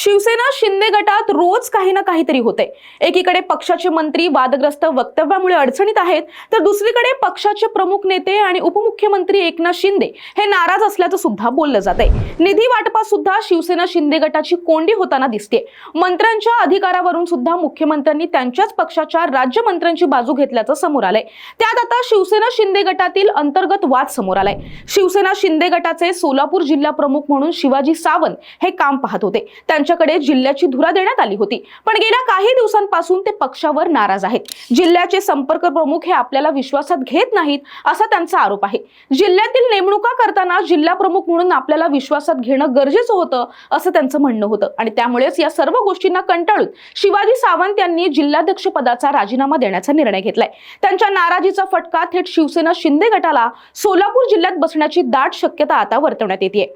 शिवसेना शिंदे गटात रोज काही ना काहीतरी होते एकीकडे पक्षाचे मंत्री वादग्रस्त वक्तव्यामुळे अडचणीत आहेत तर दुसरीकडे पक्षाचे प्रमुख नेते आणि उपमुख्यमंत्री एकनाथ शिंदे हे नाराज असल्याचं सुद्धा बोललं जाते निधी वाटपात सुद्धा शिवसेना शिंदे गटाची कोंडी होताना दिसते मंत्र्यांच्या अधिकारावरून सुद्धा मुख्यमंत्र्यांनी त्यांच्याच पक्षाच्या राज्यमंत्र्यांची बाजू घेतल्याचं समोर आलंय. त्यात आता शिवसेना शिंदे गटातील अंतर्गत वाद समोर आलाय. शिवसेना शिंदे गटाचे सोलापूर जिल्हा प्रमुख म्हणून शिवाजी सावंत हे काम पाहत होते. यांच्याकडे जिल्ह्याची धुरा देण्यात आली होती. पण गेल्या काही दिवसांपासून ते पक्षावर नाराज आहेत. जिल्ह्याचे संपर्क प्रमुख हे आपल्याला विश्वासात घेत नाहीत असा त्यांचा आरोप आहे. जिल्ह्यातील नेमणुका करताना जिल्हा प्रमुख म्हणून आपल्याला विश्वासात घेणं गरजेचं होतं असं त्यांचं म्हणणं होतं. आणि त्यामुळेच या सर्व गोष्टींना कंटाळून शिवाजी सावंत यांनी जिल्हाध्यक्ष पदाचा राजीनामा देण्याचा निर्णय घेतलाय. त्यांच्या नाराजीचा फटका थेट शिवसेना शिंदे गटाला सोलापूर जिल्ह्यात बसण्याची दाट शक्यता आता वर्तवण्यात येते